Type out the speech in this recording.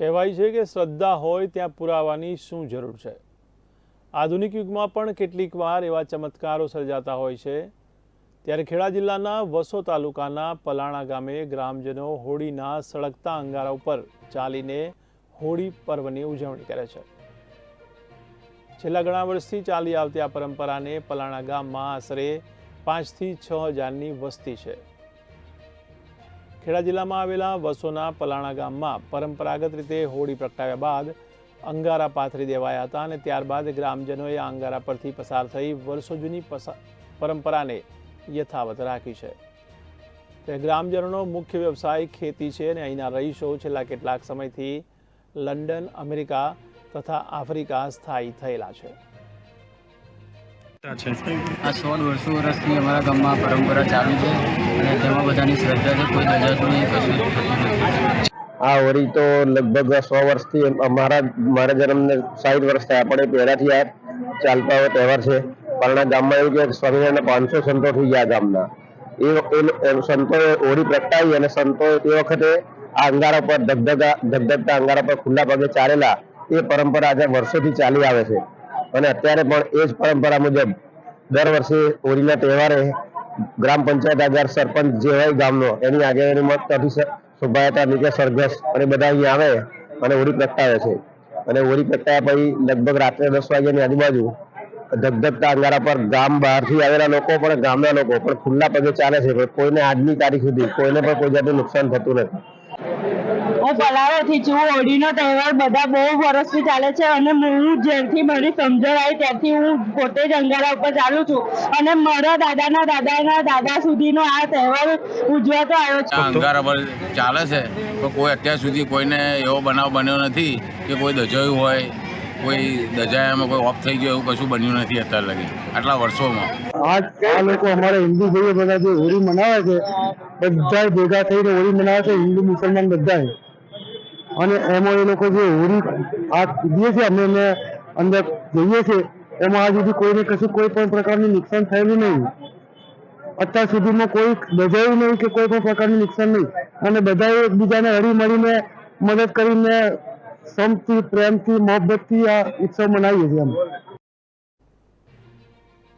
કહેવાય છે કે શ્રદ્ધા હોય ત્યાં પુરાવાની શું જરૂર છે? આધુનિક યુગમાં પણ કેટલીક વાર એવા ચમત્કારો સર્જાતા હોય છે. ત્યારે ખેડા જિલ્લાના વસો તાલુકાના પલાણા ગામે ગ્રામજનો હોળીના સળગતા અંગારા ઉપર ચાલીને હોળી પર્વની ઉજવણી કરે છે. છેલ્લા ઘણા વર્ષથી ચાલી આવતી આ પરંપરાને પલાણા ગામમાં આશરે પાંચથી છ હજારની વસ્તી છે. ખેડા જિલ્લામાં આવેલા વસોના પલાણા ગામમાં પરંપરાગત રીતે હોળી પ્રગટાવ્યા બાદ અંગારા પાથરી દેવાયા હતા અને ત્યારબાદ ગ્રામજનોએ આ અંગારા પરથી પસાર થઈ વર્ષો જૂની પરંપરાને યથાવત રાખી છે. તે ગ્રામજનોનો મુખ્ય વ્યવસાય ખેતી છે અને અહીંના રહીશો છેલ્લા કેટલાક સમયથી લંડન, અમેરિકા તથા આફ્રિકા સ્થાયી થયેલા છે. આ સોળ વર્ષો વર્ષથી અમારા ગામમાં પરંપરા ચાલુ છે અને તેમાં બધાની શ્રદ્ધા છે કોઈ દજાતું નહીં કશું આ હોળી તો લગભગ સો વર્ષથી અમારા મારા જન્મને સાઠ વર્ષ થયા પણ એ પહેલાથી આ ચાલતા હોય તહેવાર છે. પરણા ગામમાં એવું કે સ્વામિનારાયણ પાંચસો સંતો થઈ ગયા ગામના. એ સંતોએ હોળી પ્રગટાવી અને સંતોએ તે વખતે આ અંગારા પર ધગધગા ધગધગતા અંગારા પર ખુલ્લા પગે ચાલેલા એ પરંપરા આજે વર્ષોથી ચાલી આવે છે. અને અત્યારે પણ એ જ પરંપરા મુજબ દર વર્ષે હોળીના તહેવારે ગ્રામ પંચાયત આગળ સરપંચ જે હોય ગામનો, એની આગેવાનીમાં ત્યાંથી શોભાયાત્રા નીકળે સરઘસ અને બધા અહીંયા આવે અને હોળી પ્રગટાવે છે. અને હોળી પ્રગટાવ્યા પછી લગભગ રાત્રે દસ વાગ્યાની આજુબાજુ ધગધગતા અંગારા પર ગામ બહારથી આવેલા લોકો પણ ગામના લોકો પણ ખુલ્લા પગે ચાલે છે. પણ કોઈને આજની તારીખ સુધી કોઈને પણ કોઈ જાતનું નુકસાન થતું નથી. હું પલાળોથી છું, હોળીનો તહેવાર બધા બહુ વર્ષથી ચાલે છે અને હું જ્યારથી મારી સમજણ આવી ત્યારથી હું પોતે જ અંગારા ઉપર ચાલુ છું. અને મારા દાદાના દાદાના દાદા સુધીનો આ તહેવાર ઉજવાતો આવ્યો છે. અંગારા પર ચાલે છે, પણ કોઈ અત્યાર સુધી કોઈને એવો બનાવ બન્યો નથી કે કોઈ દજાયું હોય. કોઈ દજાયામાં કોઈ ઓફ થઈ ગયો એવું કશું બન્યું નથી અત્યાર લગી, આટલા વર્ષોમાં. આજ આ લોકો અમારા હિન્દુ ભાઈઓ બધા જે હોળી મનાવે છે બધા ભેગા થઈને હોળી મનાવે છે, હિન્દુ, મુસલમાન બધા અને એમાં એ લોકો જે હોળી આ કૂદીએ છે અમે એને અંદર જઈએ છીએ, એમાં આજ સુધી કોઈને કશું કોઈ પણ પ્રકારનું નુકસાન થયેલું નહીં. અત્યાર સુધીમાં કોઈ દજાયું નહીં કે કોઈ પણ પ્રકારનું નુકસાન નહીં. અને બધાએ એકબીજાને હળી મળીને મદદ કરીને સમથી પ્રેમથી મોહબ્બતથી આ ઉત્સવ મનાવીએ છીએ અમે.